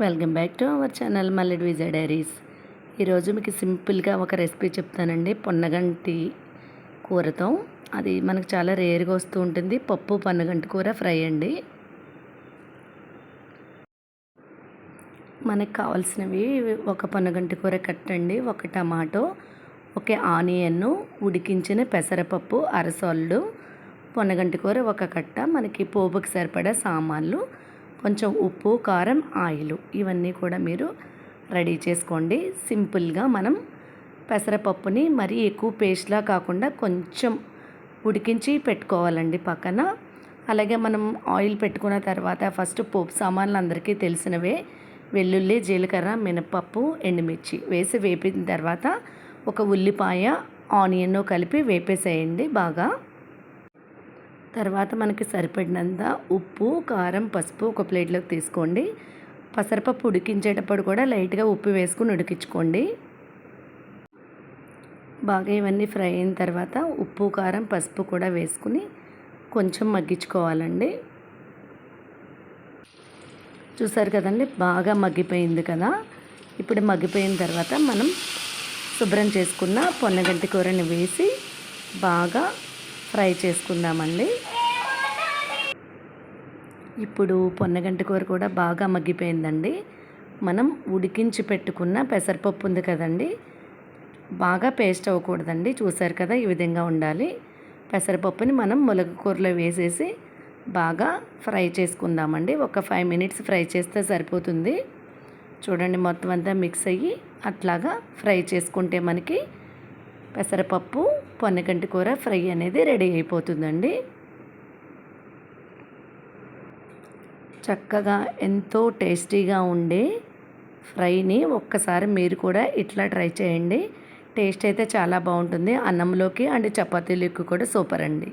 Welcome back to our channel Malled Vijaya diaries. ఈరోజు మీకు సింపుల్గా ఒక రెసిపీ చెప్తానండి. పొన్నగంటి కూరతో. అది మనకు చాలా రేర్గా వస్తూ ఉంటుంది. పప్పు పొన్నగంటి కూర ఫ్రై అండి. మనకు కావాల్సినవి ఒక పొన్నగంటి కూర కట్టండి. ఒక టమాటో ఒక ఆనియన్ ఉడికించిన పెసరపప్పు అరసొల్లు పొన్నగంటి కూర ఒక కట్ట. మనకి పోపుకి సరిపడా సామాన్లు కొంచెం ఉప్పు కారం ఆయిల్ ఇవన్నీ కూడా మీరు రెడీ చేసుకోండి. సింపుల్గా మనం పెసరపప్పుని మరీ ఎక్కువ పేస్ట్లా కాకుండా కొంచెం ఉడికించి పెట్టుకోవాలండి పక్కన. అలాగే మనం ఆయిల్ పెట్టుకున్న తర్వాత ఫస్ట్ పోపు సామాన్లు అందరికీ తెలిసినవే. వెల్లుల్లి జీలకర్ర మినపప్పు ఎండుమిర్చి వేసి వేపిన తర్వాత ఒక ఉల్లిపాయ ఆనియన్ కలిపి వేపేసేయండి బాగా. తర్వాత మనకి సరిపడినంత ఉప్పు కారం పసుపు ఒక ప్లేట్లోకి తీసుకోండి. పసరపప్పు ఉడికించేటప్పుడు కూడా లైట్గా ఉప్పు వేసుకుని ఉడికించుకోండి. బాగా ఇవన్నీ ఫ్రై అయిన తర్వాత ఉప్పు కారం పసుపు కూడా వేసుకుని కొంచెం మగ్గించుకోవాలండి. చూసారు కదండి? బాగా మగ్గిపోయింది కదా? ఇప్పుడు మగ్గిపోయిన తర్వాత మనం శుభ్రం చేసుకున్న పొన్నగంటి కూరని వేసి బాగా ఫ్రై చేసుకుందామండి. ఇప్పుడు పొన్నగంటి కూర కూడా బాగా మగ్గిపోయిందండి. మనం ఉడికించి పెట్టుకున్న పెసరపప్పు ఉంది కదండి. బాగా పేస్ట్ అవ్వకూడదండి. చూసారు కదా ఈ విధంగా ఉండాలి. పెసరపప్పుని మనం ములగ కూరలో వేసేసి బాగా ఫ్రై చేసుకుందామండి. ఒక ఫైవ్ మినిట్స్ ఫ్రై చేస్తే సరిపోతుంది. చూడండి మొత్తం అంతా మిక్స్ అయ్యి అట్లాగా ఫ్రై చేసుకుంటే మనకి పెసరపప్పు పొన్నకంటి కూర ఫ్రై అనేది రెడీ అయిపోతుందండి. చక్కగా ఎంతో టేస్టీగా ఉండే ఫ్రైని ఒక్కసారి మీరు కూడా ఇట్లా ట్రై చేయండి. టేస్ట్ అయితే చాలా బాగుంటుంది. అన్నంలోకి అండ్ చపాతీలోకి కూడా సూపర్ అండి.